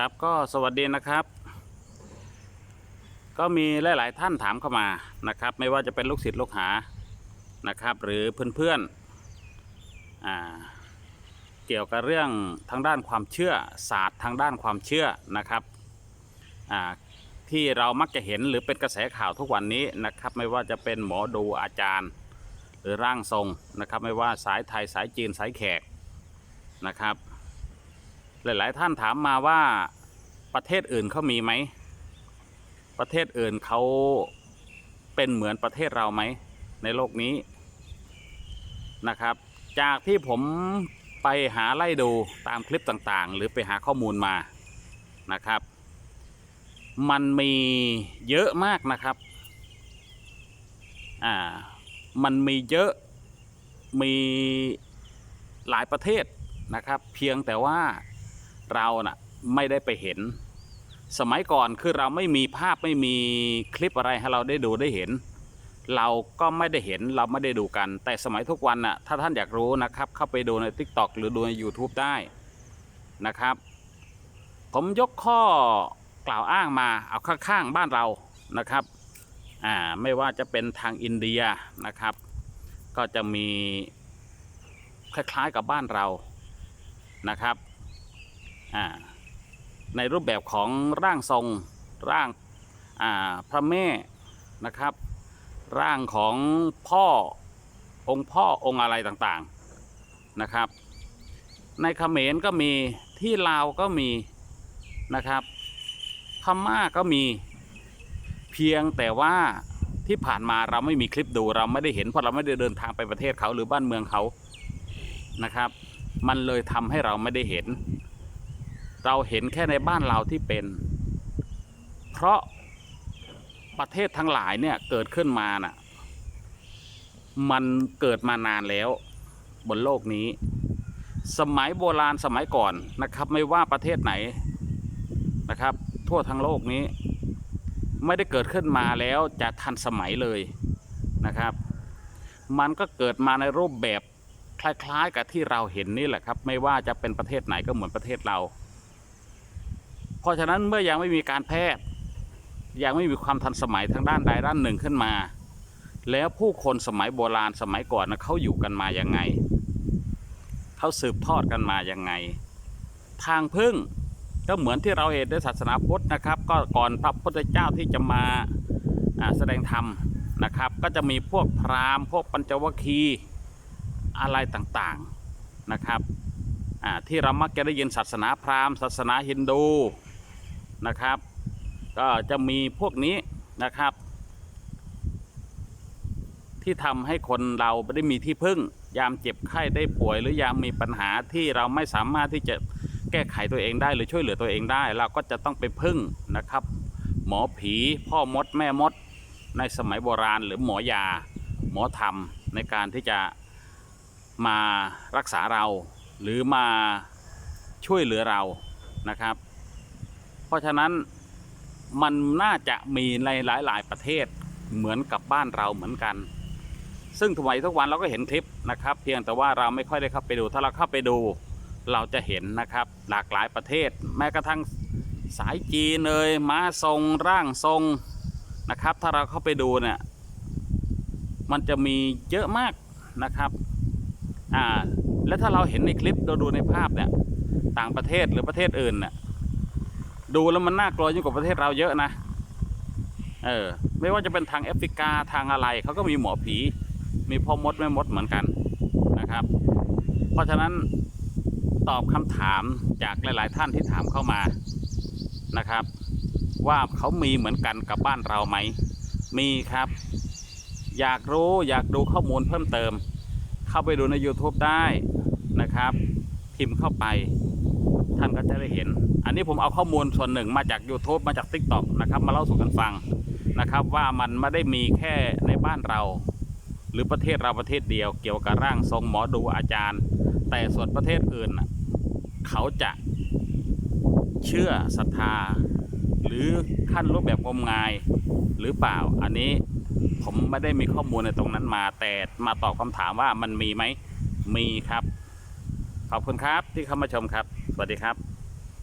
ครับก็สวัสดีนะครับ ก็มีหลาย ๆ ท่านถามเข้ามานะครับ ไม่ว่าจะเป็นลูกศิษย์ลูกหานะครับ หรือเพื่อนๆอ่าเกี่ยวกับเรื่องทางด้านความเชื่อศาสตร์ทางด้านความเชื่อนะครับอ่าที่เรามักจะเห็นหรือเป็นกระแสข่าวทุกวันนี้นะครับ ไม่ว่าจะเป็นหมอดูอาจารย์ หรือร่างทรงนะครับ ไม่ว่าสายไทยสายจีนสายแขกนะครับ หลาย ๆ ท่านถามมาว่าประเทศอื่นเขามีไหม ประเทศอื่นเขาเป็นเหมือนประเทศเราไหม ในโลกนี้นะครับ จากที่ผมไปหาไล่ดูตามคลิปต่างๆ หรือไปหาข้อมูลมานะครับ มันมีเยอะมากนะครับอ่ามันมีเยอะมีหลายประเทศนะครับ เพียงแต่ว่า เราน่ะไม่ได้ไปเห็น สมัยก่อนคือเราไม่มีภาพไม่มีคลิปอะไรให้เราได้ดูได้เห็น เราก็ไม่ได้เห็นเราไม่ได้ดูกัน แต่สมัยทุกวันน่ะถ้าท่านอยากรู้นะครับ เข้าไปดูใน TikTok หรือดูใน YouTube ได้นะครับ ผมยกข้อกล่าวอ้างมาเอาข้างๆบ้านเรานะครับอ่าไม่ว่าจะเป็นทางอินเดียนะครับ ก็จะมีคล้ายๆกับบ้านเรานะครับ ในรูปแบบของร่างทรงร่างพระแม่นะครับ ร่างของพ่อองค์พ่อองค์อะไรต่างๆนะครับ ในเขมรก็มีที่ลาวก็มีนะครับพม่าก็มีเพียงแต่ว่าที่ผ่านมาเราไม่มีคลิปดูเราไม่ได้เห็นเพราะเราไม่ได้เดินทางไปประเทศเขาหรือบ้านเมืองเขานะครับ มันเลยทำให้เราไม่ได้เห็น เราเห็นแค่ในบ้านเราที่เป็น เพราะประเทศทั้งหลายเนี่ยเกิดขึ้นมาน่ะ มันเกิดมานานแล้ว บนโลกนี้ สมัยโบราณสมัยก่อนนะครับ ไม่ว่าประเทศไหนนะครับ ทั่วทั้งโลกนี้ ไม่ได้เกิดขึ้นมาแล้วจะทันสมัยเลยนะครับ มันก็เกิดมาในรูปแบบคล้ายๆ กับที่เราเห็นนี่แหละครับ ไม่ว่าจะเป็นประเทศไหนก็เหมือนประเทศเรา เพราะฉะนั้นเมื่อยังไม่มีการแพทย์ ยังไม่มีความทันสมัยทางด้านใดด้านหนึ่งขึ้นมา แล้วผู้คนสมัยโบราณสมัยก่อนนะเขาอยู่กันมาอยังไง เขาสืบทอดกันมาอยังไง ทางพึ่งก็เหมือนที่เราเห็นในศาสนาพุทธนะครับ ก็ก่อนพระพุทธเจ้าที่จะมาแสดงธรรมนะครับ ก็จะมีพวกพราหมณ์ พวกปัญจวัคคีย์อะไรต่างๆนะครับที่เรามักจะได้ยินศาสนาพราหมณ์ ศาสนาฮินดู นะครับ ก็จะมีพวกนี้นะครับ ที่ทำให้คนเราไม่ได้มีที่พึ่ง ยามเจ็บไข้ได้ป่วย หรือยามมีปัญหาที่เราไม่สามารถที่จะแก้ไขตัวเองได้หรือช่วยเหลือตัวเองได้ เราก็จะต้องไปพึ่งนะครับ หมอผีพ่อมดแม่มด ในสมัยโบราณ หรือหมอยา หมอธรรมในการที่จะมารักษาเราหรือมาช่วยเหลือเรานะครับ เพราะฉะนั้นมันน่าจะมีในหลาย ๆ ประเทศเหมือนกับบ้านเราเหมือนกัน ซึ่งทุกวันทุกวันเราก็เห็นคลิปนะครับ เพียงแต่ว่าเราไม่ค่อยได้เข้าไปดู ถ้าเราเข้าไปดูเราจะเห็นนะครับ หลากหลายประเทศ แม้กระทั่งสายจีนเลยม้าทรงร่างทรงนะครับ ถ้าเราเข้าไปดูเนี่ยมันจะมีเยอะมากนะครับอ่าและถ้าเราเห็นในคลิปเราดูในภาพเนี่ยต่างประเทศหรือประเทศอื่นเนี่ย ดูแล้วมันน่ากลัวยิ่งกว่าประเทศเราเยอะนะ เออ ไม่ว่าจะเป็นทางแอฟริกาทางอะไรเขาก็มีหมอผี มีพ่อมดแม่มดเหมือนกันนะครับ เพราะฉะนั้นตอบคำถามจากหลาย ๆ ท่านที่ถามเข้ามานะครับ ว่าเขามีเหมือนกันกับบ้านเราไหม มีครับ อยากรู้อยากดูข้อมูลเพิ่มเติม เข้าไปดูใน YouTube ได้นะครับ พิมพ์เข้าไป ท่านก็จะได้เห็น อันนี้ผมเอาข้อมูลส่วนหนึ่งมาจาก YouTube มาจาก TikTok นะครับ มาเล่าสู่กันฟังนะครับ ว่ามันไม่ได้มีแค่ในบ้านเรา หรือประเทศเราประเทศเดียว เกี่ยวกับร่างทรงหมอดูอาจารย์ แต่ส่วนประเทศอื่นเขาจะเชื่อศรัทธา หรือขั้นรูปแบบงมงายหรือเปล่า อันนี้ผมไม่ได้มีข้อมูลในตรงนั้นมา แต่มาตอบคำถามว่ามันมีไหมมีครับ ขอบคุณครับที่เข้ามาชมครับ สวัสดีครับ